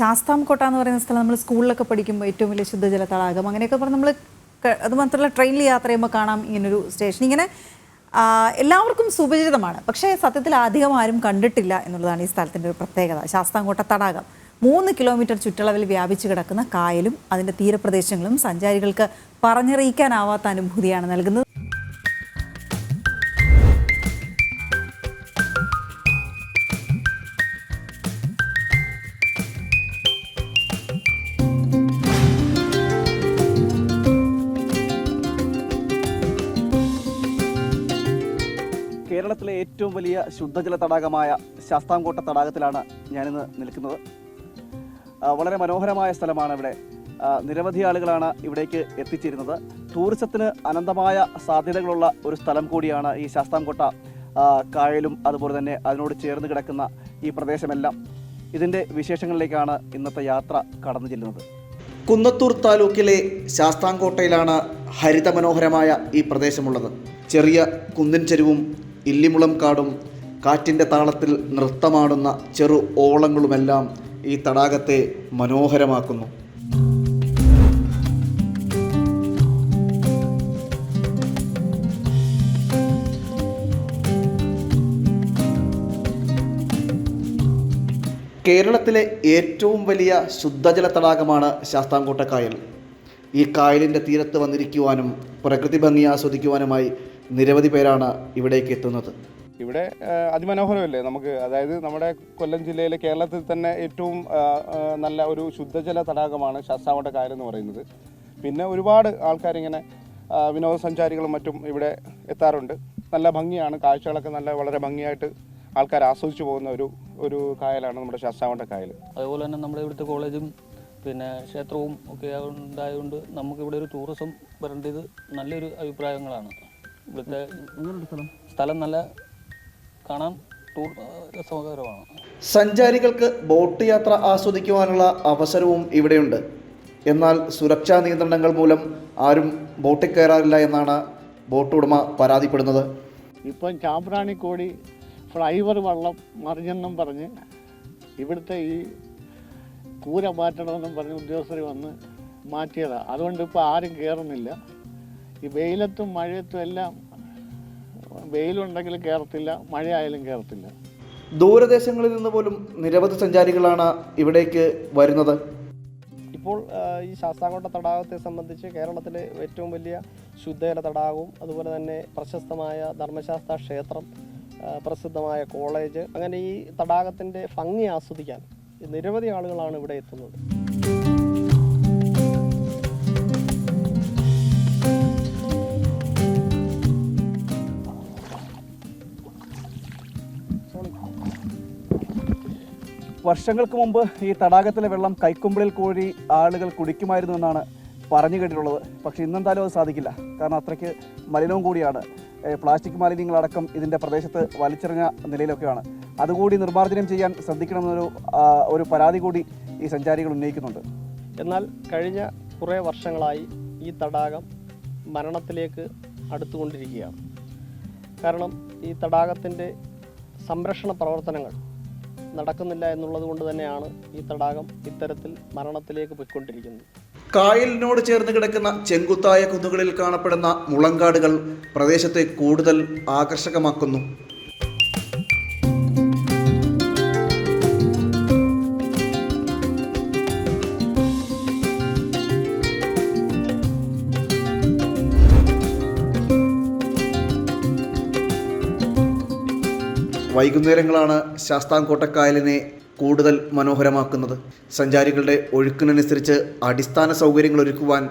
ശാസ്താംകോട്ട എന്ന് പറയുന്ന സ്ഥലം നമ്മൾ സ്കൂളിലൊക്കെ പഠിക്കുമ്പോൾ ഏറ്റവും വലിയ ശുദ്ധജല തടാകം അങ്ങനെയൊക്കെ പറഞ്ഞ് നമ്മൾ അത് മാത്രമല്ല ട്രെയിനിൽ യാത്ര ചെയ്യുമ്പോൾ കാണാം ഇങ്ങനൊരു സ്റ്റേഷൻ ഇങ്ങനെ എല്ലാവർക്കും സുപരിചിതമാണ്. പക്ഷേ സത്യത്തിൽ അധികം ആരും കണ്ടിട്ടില്ല എന്നുള്ളതാണ് ഈ സ്ഥലത്തിന്റെ ഒരു പ്രത്യേകത. ശാസ്താംകോട്ട തടാകം. മൂന്ന് കിലോമീറ്റർ ചുറ്റളവിൽ വ്യാപിച്ചു കിടക്കുന്ന കായലും അതിന്റെ തീരപ്രദേശങ്ങളും സഞ്ചാരികൾക്ക് പറഞ്ഞറിയിക്കാനാവാത്ത അനുഭൂതിയാണ് നൽകുന്നത്. കേരളത്തിലെ ഏറ്റവും വലിയ ശുദ്ധജല തടാകമായ ശാസ്താംകോട്ട തടാകത്തിലാണ് ഞാനിന്ന് നിൽക്കുന്നത്. വളരെ മനോഹരമായ സ്ഥലമാണ് ഇവിടെ. നിരവധി ആളുകളാണ് ഇവിടേക്ക് എത്തിച്ചേരുന്നത്. ടൂറിസത്തിന് അനന്തമായ സാധ്യതകളുള്ള ഒരു സ്ഥലം കൂടിയാണ് ഈ ശാസ്താംകോട്ട. കായലും അതുപോലെ തന്നെ അതിനോട് ചേർന്ന് കിടക്കുന്ന ഈ പ്രദേശമെല്ലാം ഇതിന്റെ വിശേഷങ്ങളിലേക്കാണ് ഇന്നത്തെ യാത്ര കടന്നു ചെല്ലുന്നത്. കുന്നത്തൂർ താലൂക്കിലെ ശാസ്താംകോട്ടയിലാണ് ഹരിതമനോഹരമായ ഈ പ്രദേശമുള്ളത്. ചെറിയ കുന്നിൻ ചെരുവും ഇല്ലിമുളം കാടും കാറ്റിന്റെ താളത്തിൽ നൃത്തമാടുന്ന ചെറു ഓളങ്ങളുമെല്ലാം ഈ തടാകത്തെ മനോഹരമാക്കുന്നു. കേരളത്തിലെ ഏറ്റവും വലിയ ശുദ്ധജല തടാകമാണ് ശാസ്താംകോട്ട കായൽ. ഈ കായലിന്റെ തീരത്ത് വന്നിരിക്കുവാനും പ്രകൃതി ഭംഗി ആസ്വദിക്കുവാനുമായി നിരവധി പേരാണ് ഇവിടേക്ക് എത്തുന്നത്. ഇവിടെ അതിമനോഹരമല്ലേ? നമുക്ക് അതായത് നമ്മുടെ കൊല്ലം ജില്ലയിലെ കേരളത്തിൽ തന്നെ ഏറ്റവും നല്ല ഒരു ശുദ്ധജല തടാകമാണ് ശാസ്താംകോട്ട കായൽ എന്ന് പറയുന്നത്. പിന്നെ ഒരുപാട് ആൾക്കാരിങ്ങനെ വിനോദസഞ്ചാരികളും മറ്റും ഇവിടെ എത്താറുണ്ട്. നല്ല ഭംഗിയാണ്. കാഴ്ചകളൊക്കെ നല്ല വളരെ ഭംഗിയായിട്ട് ആൾക്കാർ ആസ്വദിച്ചു പോകുന്ന ഒരു ഒരു കായലാണ് നമ്മുടെ ശാസ്താംകോട്ട കായൽ. അതുപോലെ തന്നെ നമ്മുടെ ഇവിടുത്തെ കോളേജും പിന്നെ ക്ഷേത്രവും ഒക്കെ ഉണ്ടായതുകൊണ്ട് നമുക്കിവിടെ ഒരു ടൂറിസം വരേണ്ടത് നല്ലൊരു അഭിപ്രായങ്ങളാണ്. ഇവിടുത്തെ സ്ഥലം? നല്ല കാണാൻ ടൂർ രസകരമാണ്. സഞ്ചാരികൾക്ക് ബോട്ട് യാത്ര ആസ്വദിക്കുവാനുള്ള അവസരവും ഇവിടെയുണ്ട്. എന്നാൽ സുരക്ഷാ നിയന്ത്രണങ്ങൾ മൂലം ആരും ബോട്ടിൽ കയറാറില്ല എന്നാണ് ബോട്ട് ഉടമ പരാതിപ്പെടുന്നത്. ഇപ്പം ചാമ്പ്രാണിക്കോടി ഫ്ലൈവർ വള്ളം മറിഞ്ഞെന്നും പറഞ്ഞ് ഇവിടുത്തെ ഈ കൂര മാറ്റണമെന്നും പറഞ്ഞ് ഉദ്യോഗസ്ഥർ വന്ന് മാറ്റിയതാണ് അതുകൊണ്ട് ഇപ്പോൾ ആരും കയറുന്നില്ല. ഈ വെയിലത്തും മഴയത്തും എല്ലാം വെയിലുണ്ടെങ്കിൽ കയറത്തില്ല മഴയായാലും കയറത്തില്ല ദൂരദേശങ്ങളിൽ നിന്ന് പോലും നിരവധി സഞ്ചാരികളാണ് ഇവിടേക്ക് വരുന്നത്. ഇപ്പോൾ ഈ ശാസ്താംകോട്ട തടാകത്തെ സംബന്ധിച്ച് കേരളത്തിലെ ഏറ്റവും വലിയ ശുദ്ധജല തടാകവും അതുപോലെ തന്നെ പ്രശസ്തമായ ധർമ്മശാസ്ത്ര ക്ഷേത്രം പ്രസിദ്ധമായ കോളേജ് അങ്ങനെ ഈ തടാകത്തിന്റെ ഭംഗി ആസ്വദിക്കാൻ നിരവധി ആളുകളാണ് ഇവിടെ എത്തുന്നത്. വർഷങ്ങൾക്ക് മുമ്പ് ഈ തടാകത്തിലെ വെള്ളം കൈക്കുമ്പിളിൽ കോഴി ആളുകൾ കുടിക്കുമായിരുന്നു എന്നാണ് പറഞ്ഞു കേട്ടിട്ടുള്ളത്. പക്ഷേ ഇന്നെന്തായാലും അത് സാധിക്കില്ല. കാരണം അത്രയ്ക്ക് മലിനവും കൂടിയാണ്. പ്ലാസ്റ്റിക് മാലിന്യങ്ങളടക്കം ഇതിന്റെ പ്രദേശത്ത് വലിച്ചെറിഞ്ഞ നിലയിലൊക്കെയാണ്. അതുകൂടി നിർമ്മാർജനം ചെയ്യാൻ ശ്രദ്ധിക്കണമെന്നൊരു ഒരു പരാതി കൂടി ഈ സഞ്ചാരികൾ ഉന്നയിക്കുന്നുണ്ട്. എന്നാൽ കഴിഞ്ഞ കുറേ വർഷങ്ങളായി ഈ തടാകം മരണത്തിലേക്ക് അടുത്തുകൊണ്ടിരിക്കുകയാണ്. കാരണം ഈ തടാകത്തിന്റെ സംരക്ഷണ പ്രവർത്തനങ്ങൾ നടക്കുന്നില്ല എന്നുള്ളത് കൊണ്ട് തന്നെയാണ് ഈ തടാകം ഇത്തരത്തിൽ മരണത്തിലേക്ക് പോയിക്കൊണ്ടിരിക്കുന്നത്. കായലിനോട് ചേർന്ന് കിടക്കുന്ന ചെങ്കുത്തായ കുന്നുകളിൽ കാണപ്പെടുന്ന മുളങ്കാടുകൾ പ്രദേശത്തെ കൂടുതൽ ആകർഷകമാക്കുന്നു. വൈകുന്നേരങ്ങളാണ് ശാസ്താംകോട്ടക്കായലിനെ കൂടുതൽ മനോഹരമാക്കുന്നത്. സഞ്ചാരികളുടെ ഒഴുക്കിനനുസരിച്ച് അടിസ്ഥാന സൗകര്യങ്ങൾ ഒരുക്കുവാൻ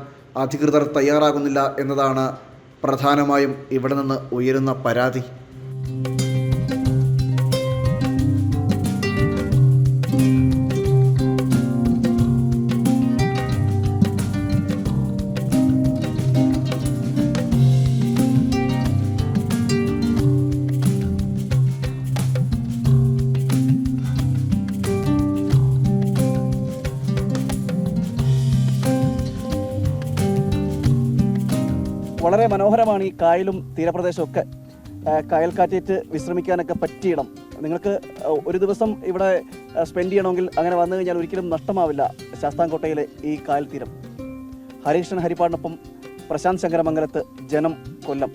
അധികൃതർ തയ്യാറാകുന്നില്ല എന്നതാണ് പ്രധാനമായും ഇവിടെ നിന്ന് ഉയരുന്ന പരാതി. വളരെ മനോഹരമാണ് ഈ കായലും തീരപ്രദേശമൊക്കെ കായൽ കായൽക്കാറ്റേറ്റ് വിശ്രമിക്കാനൊക്കെ പറ്റിയിടം. നിങ്ങൾക്ക് ഒരു ദിവസം ഇവിടെ സ്പെൻഡ് ചെയ്യണമെങ്കിൽ അങ്ങനെ വന്നു കഴിഞ്ഞാൽ ഒരിക്കലും നഷ്ടമാവില്ല ശാസ്താംകോട്ടയിലെ ഈ കായൽ തീരം. ഹരികൃഷ്ണൻ ഹരിപ്പാടിനൊപ്പം പ്രശാന്ത് ശങ്കരമംഗലത്ത് ജനം കൊല്ലം.